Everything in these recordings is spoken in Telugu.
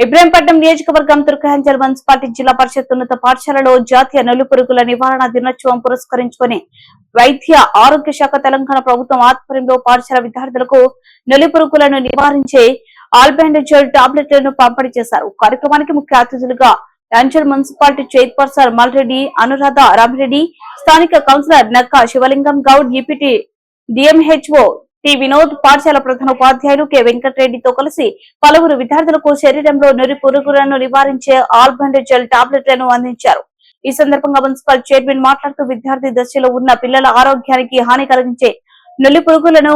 ఇబ్రాహీంపట్నం నియోజకవర్గం తుర్కహంజల్ మున్సిపాలిటీ జిల్లా పరిషత్ ఉన్నత పాఠశాలలో జాతీయ నలుపురుగుల నివారణ దినోత్సవం పురస్కరించుకొని వైద్య ఆరోగ్య శాఖ తెలంగాణ ప్రభుత్వం ఆధ్వర్యంలో పాఠశాల విద్యార్థులకు నలుపురుగులను నివారించే ఆల్బెండజోల్ టాబ్లెట్లను పంపిణీ చేశారు. కార్యక్రమానికి ముఖ్య అతిథులుగా యాంచల్ మున్సిపాలిటీ చైర్పర్సన్ మల్రెడ్డి అనురాధ రామిరెడ్డి స్థానిక councillor Nakka Shivalingam Goud EPT DMHO T Vinod పాఠశాల ప్రధాన ఉపాధ్యాయులు కె. వెంకటరెడ్డితో కలిసి పలువురు విద్యార్థులకు శరీరంలో నురి పురుగులను నివారించే ఆల్బండజల్ టాబ్లెట్లను అందించారు. ఈ సందర్భంగా మున్సిపల్ చైర్మన్ మాట్లాడుతూ విద్యార్థి దశలో ఉన్న పిల్లల ఆరోగ్యానికి హాని కలిగించే నులి పురుగులను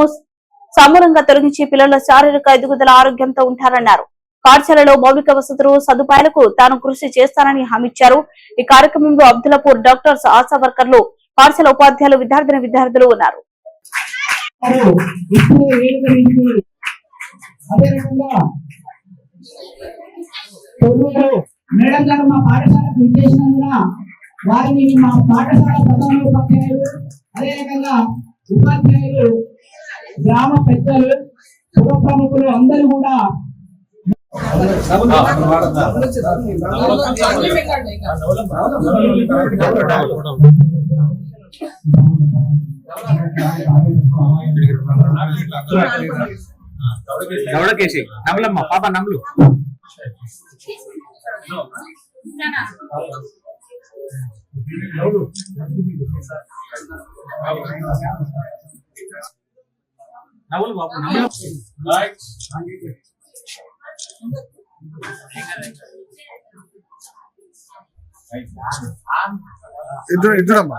సమూలంగా తొలగించి పిల్లల శారీరక ఎదుగుదల ఆరోగ్యంతో ఉంటారన్నారు. పాఠశాలలో మౌలిక వసతులు సదుపాయాలకు తాను కృషి చేస్తానని హామీ ఇచ్చారు. ఈ కార్యక్రమంలో అబ్దులపూర్ డాక్టర్స్ ఆశా వర్కర్లు పాఠశాల ఉపాధ్యాయులు విద్యార్థిని విద్యార్థులు ఉన్నారు. ఇప్పుడు వేదిక నుంచి అదే రకంగా మేడం గారు మా పాఠశాలకు విచ్చేసినందున వారిని మా పాఠశాల ప్రధాన ఉపాధ్యాయులు అదే రకంగా ఉపాధ్యాయులు గ్రామ పెద్దలు శుభ ప్రముఖులు అందరూ కూడా దవడకేసి నమలమ్మ పాప నమలు. నవ్వులు బాబు నవ్వులు ఇద్దరు ఇద్దరమ్మా.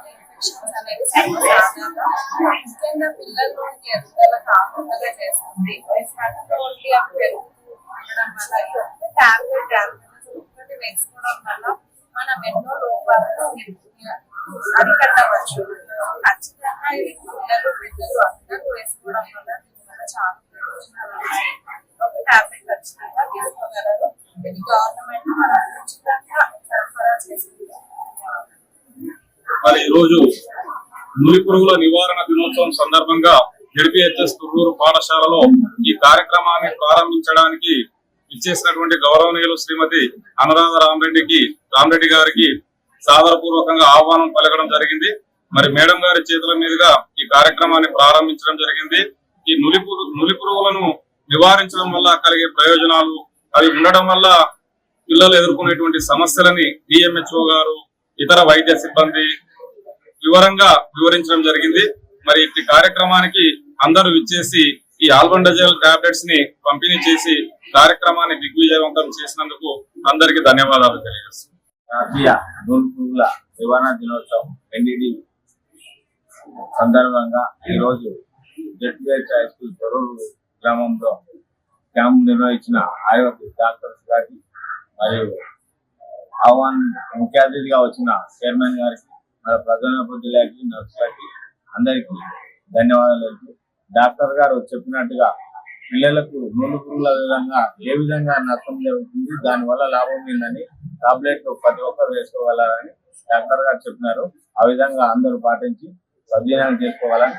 ఇన్ఫెక్షన్స్ అనేది ముఖ్యంగా పిల్లల్లోకి ఎదుగుదల కాకుండా చేస్తుంది ఓన్లీ అవి పెరుగుతూ ఉండడం వల్ల ఈ ఒక్క టాబ్లెట్ టాబ్లెట్ ఒక్కటి వేసుకోవడం వల్ల మనం ఎన్నో లోపాలను అరికట్టవచ్చు ఖచ్చితంగా ఇది పిల్లలు పెద్దలు అందరూ వేసుకోవడం వల్ల దీనివల్ల చాలా ప్రయోజనాలు ఒక టాబ్లెట్ ఖచ్చితంగా తీసుకోగలరు ఇది గవర్నమెంట్ మనం ఉచితంగా సరఫరా చేస్తుంది మరి ఈరోజు నులి పురుగుల నివారణ దినోత్సవం సందర్భంగా జడిపిహెచ్ఎస్ తుర్రూరు పాఠశాలలో ఈ కార్యక్రమాన్ని ప్రారంభించడానికి ఇచ్చేసినటువంటి గౌరవనీయులు శ్రీమతి అనురాధ రామరెడ్డికి రామరెడ్డి గారికి సాదరపూర్వకంగా ఆహ్వానం పలకడం జరిగింది. మరి మేడం గారి చేతుల మీదుగా ఈ కార్యక్రమాన్ని ప్రారంభించడం జరిగింది. ఈ నులి పురు నులి పురుగులను నివారించడం వల్ల కలిగే ప్రయోజనాలు అవి ఉండడం వల్ల పిల్లలు ఎదుర్కొనేటువంటి సమస్యలని డిఎంహెచ్ఓ గారు ఇతర వైద్య సిబ్బంది వివరంగా వివరించడం జరిగింది. మరి ఇట్టి కార్యక్రమానికి అందరూ విచ్చేసి ఈ ఆల్బండజల్ టాబ్లెట్స్ని పంపిణీ చేసి కార్యక్రమాన్ని దిగ్విజయవంతం చేసినందుకు అందరికీ ధన్యవాదాలు తెలియజేస్తున్నాను. జాతీయ నూలు పురుగుల నివారణ దినోత్సవం ఎన్డీడీ సందర్భంగా ఈరోజు జెడ్పిహెచ్ హై స్కూల్ తొర్రూరు గ్రామంలో క్యాంప్ నిర్వహించిన ఆయుర్వేద డాక్టర్స్ గారికి మరియు ఆహ్వాన్ ముఖ్య అతిథిగా వచ్చిన చైర్మన్ గారికి మన ప్రధానోపాధ్యాయులకి నర్సులకి అందరికీ ధన్యవాదాలు. డాక్టర్ గారు చెప్పినట్టుగా పిల్లలకు నూలు పురుగుల విధంగా ఏ విధంగా నష్టం జరుగుతుంది దాని వల్ల లాభం ఏందని టాబ్లెట్ ప్రతి ఒక్కరు వేసుకోగలరని డాక్టర్ గారు చెప్పినారు. ఆ విధంగా అందరూ పాటించి సద్వినియోగం చేసుకోవాలని